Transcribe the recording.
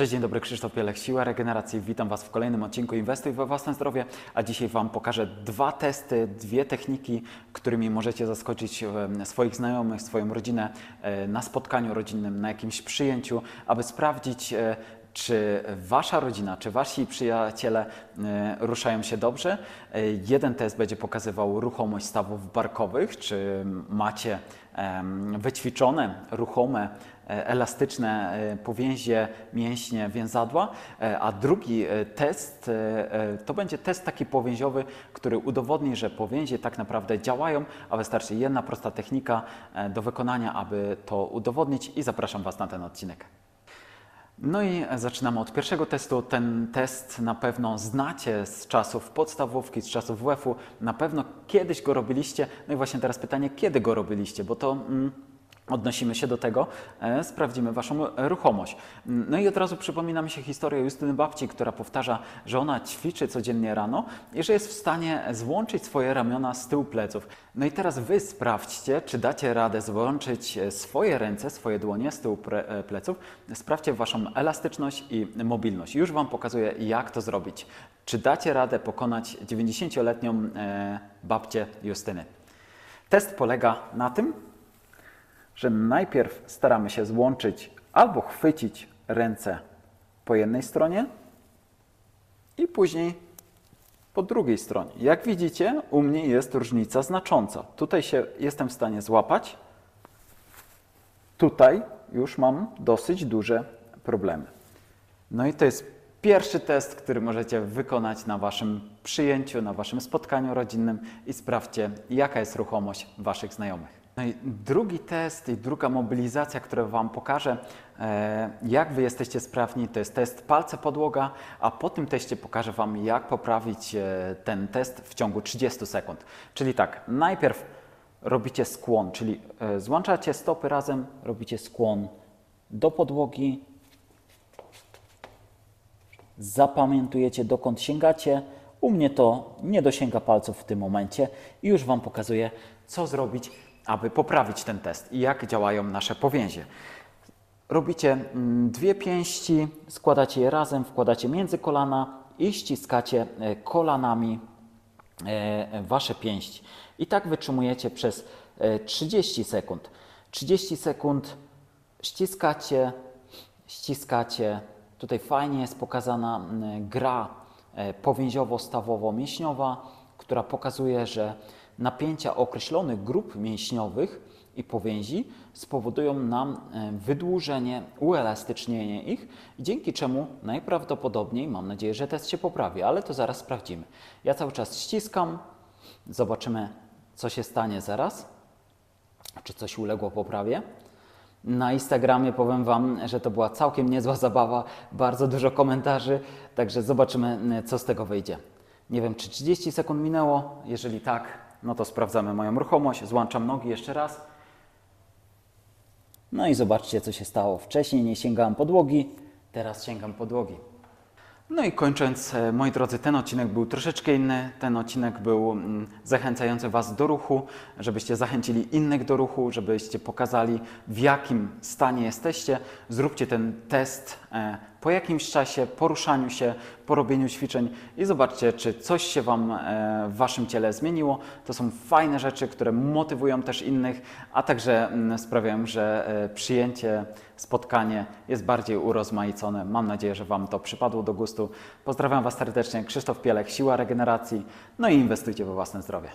Cześć, dzień dobry, Krzysztof Pielech, Siła Regeneracji. Witam Was w kolejnym odcinku Inwestuj we własne zdrowie, a dzisiaj Wam pokażę dwa testy, dwie techniki, którymi możecie zaskoczyć swoich znajomych, swoją rodzinę e, na spotkaniu rodzinnym, na jakimś przyjęciu, aby sprawdzić, e, czy Wasza rodzina, czy Wasi przyjaciele e, ruszają się dobrze. E, Jeden test będzie pokazywał ruchomość stawów barkowych, czy macie wyćwiczone, ruchome, e, elastyczne powięzie, mięśnie, więzadła, a drugi test to będzie test taki powięziowy, który udowodni, że powięzie tak naprawdę działają, a wystarczy jedna prosta technika do wykonania, aby to udowodnić i zapraszam Was na ten odcinek. No i zaczynamy od pierwszego testu. Ten test na pewno znacie z czasów podstawówki, z czasów WF-u. Na pewno kiedyś go robiliście. No i właśnie teraz pytanie, kiedy go robiliście, bo to mm, odnosimy się do tego, e, sprawdzimy Waszą ruchomość. No i od razu przypomina mi się historia Justyny babci, która powtarza, że ona ćwiczy codziennie rano i że jest w stanie złączyć swoje ramiona z tyłu pleców. No i teraz Wy sprawdźcie, czy dacie radę złączyć e, swoje ręce, swoje dłonie z tyłu e, pleców. Sprawdźcie Waszą elastyczność i mobilność. Już Wam pokazuję, jak to zrobić. Czy dacie radę pokonać 90-letnią e, babcię Justyny? Test polega na tym, że najpierw staramy się złączyć albo chwycić ręce po jednej stronie i później po drugiej stronie. Jak widzicie, u mnie jest różnica znacząca. Tutaj się jestem w stanie złapać, tutaj już mam dosyć duże problemy. No i to jest pierwszy test, który możecie wykonać na Waszym przyjęciu, na Waszym spotkaniu rodzinnym i sprawdźcie, jaka jest ruchomość Waszych znajomych. No i drugi test i druga mobilizacja, którą Wam pokażę, e, jak Wy jesteście sprawni, to jest test palce podłoga, a po tym teście pokażę Wam, jak poprawić e, ten test w ciągu 30 sekund. Czyli tak, najpierw robicie skłon, czyli e, złączacie stopy razem, robicie skłon do podłogi, zapamiętujecie dokąd sięgacie. U mnie to nie dosięga palców w tym momencie i już Wam pokazuję, co zrobić, aby poprawić ten test i jak działają nasze powięzie. Robicie mm, dwie pięści, składacie je razem, wkładacie między kolana i ściskacie e, kolanami e, Wasze pięści. I tak wytrzymujecie przez e, 30 sekund. 30 sekund ściskacie, ściskacie. Tutaj fajnie jest pokazana mm, gra e, powięziowo-stawowo-mięśniowa, która pokazuje, że napięcia określonych grup mięśniowych i powięzi spowodują nam e, wydłużenie, uelastycznienie ich, dzięki czemu najprawdopodobniej, mam nadzieję, że test się poprawi, ale to zaraz sprawdzimy. Ja cały czas ściskam, zobaczymy, co się stanie zaraz, czy coś uległo poprawie. Na Instagramie powiem Wam, że to była całkiem niezła zabawa, bardzo dużo komentarzy, także zobaczymy, co z tego wyjdzie. Nie wiem, czy 30 sekund minęło. Jeżeli tak, no to sprawdzamy moją ruchomość. Złączam nogi jeszcze raz. No i zobaczcie, co się stało. Wcześniej nie sięgałem podłogi, teraz sięgam podłogi. No i kończąc, e, moi drodzy, ten odcinek był troszeczkę inny. Ten odcinek był mm, zachęcający Was do ruchu, żebyście zachęcili innych do ruchu, żebyście pokazali, w jakim stanie jesteście. Zróbcie ten test e, po jakimś czasie, po ruszaniu się, po robieniu ćwiczeń i zobaczcie, czy coś się Wam e, w Waszym ciele zmieniło. To są fajne rzeczy, które motywują też innych, a także mm, sprawiają, że e, przyjęcie, spotkanie jest bardziej urozmaicone. Mam nadzieję, że Wam to przypadło do gustu. Pozdrawiam Was serdecznie. Krzysztof Pielek, Siła Regeneracji. No i inwestujcie we własne zdrowie.